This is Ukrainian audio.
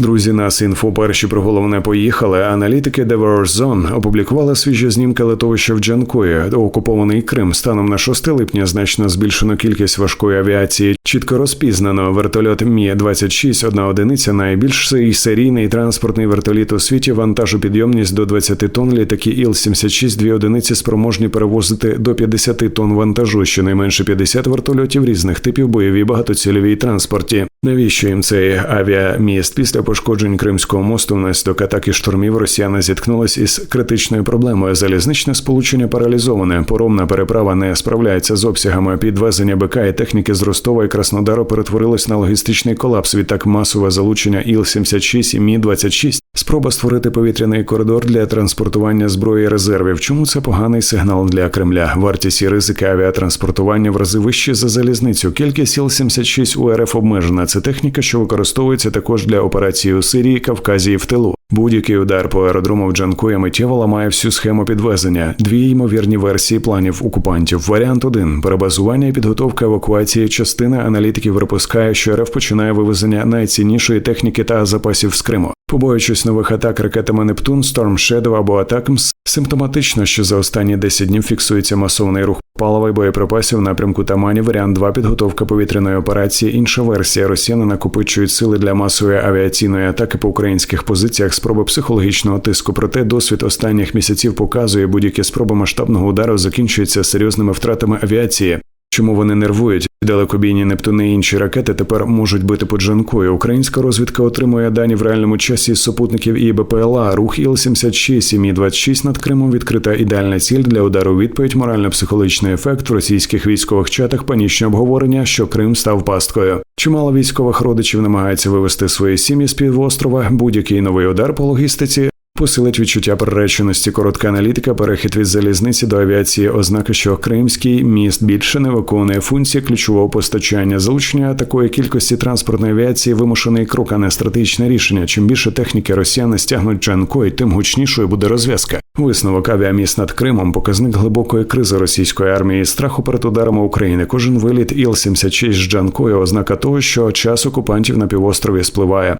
Друзі, нас інфо перші про головне поїхали. Аналітики The War Zone опублікували свіжі знімки литовища в Джанкої, окупований Крим. Станом на 6 липня значно збільшено кількість важкої авіації. Чітко розпізнано вертольот Мі 26 одна одиниця, найбільший серійний транспортний вертоліт у світі. Вантажопідйомність до 20 тонн. Літаки Іл-76 дві одиниці спроможні перевозити до 50 тонн вантажу. Щонайменше 50 вертольотів різних типів бойові багатоцільовій транспорті. Навіщо їм цей авіаміст після пошкоджень Кримського мосту внаслідок атаки штурмів Росіяни зіткнулись із критичною проблемою. Залізничне сполучення паралізоване. Поромна переправа не справляється з обсягами. Підвезення БК і техніки з Ростова і Краснодару перетворилось на логістичний колапс. Відтак масове залучення Іл-76 і Мі-26. Спроба створити повітряний коридор для транспортування зброї резервів. Чому це поганий сигнал для Кремля? Вартість і ризики авіатранспортування в рази вищі за залізницю. Кількість Іл-76 у РФ обмежена. Це техніка, що використовується також для операції у Сирії, Кавказі і в тилу. Будь-який удар по аеродрому в Джанкуя миттєво ламає всю схему підвезення. Дві ймовірні версії планів окупантів. Варіант 1. перебазування і підготовка евакуації. Частина аналітиків припускає, що РФ починає вивезення найціннішої техніки та запасів з Криму. Побоюючись нових атак ракетами Нептун, Storm Shadow або Атакмс, симптоматично, що за останні 10 днів фіксується масовний рух палива і боєприпасів в напрямку Тамані. Варіант 2. підготовка повітряної операції. Інша версія Росіяни накопичують сили для масової авіаційної атаки по українських позиціях. Спроби психологічного тиску. Проте досвід останніх місяців показує, будь-які спроби масштабного удару закінчуються серйозними втратами авіації. Чому вони нервують? Далекобійні Нептуни і інші ракети тепер можуть бити по Джанкою. Українська розвідка отримує дані в реальному часі з супутників і БПЛА. Рух Іл-76 і Мі-26 над Кримом відкрита ідеальна ціль для удару. Відповідь морально-психологічний ефект в російських військових чатах. Панічне обговорення, що Крим став пасткою. Чимало військових родичів намагаються вивести свої сім'ї з півострова. Будь-який новий удар по логістиці посилить відчуття приреченості. Коротка аналітика, перехід від залізниці до авіації, ознаки, що Кримський міст більше не виконує функції ключового постачання. Залучення такої кількості транспортної авіації вимушений крок, а не стратегічне рішення. Чим більше техніки росіяни стягнуть Джанкой, тим гучнішою буде розв'язка. Висновок авіаміст над Кримом, показник глибокої кризи російської армії, страху перед ударами України. Кожен виліт Іл-76 з Джанкою ознака того, що час окупантів на півострові спливає.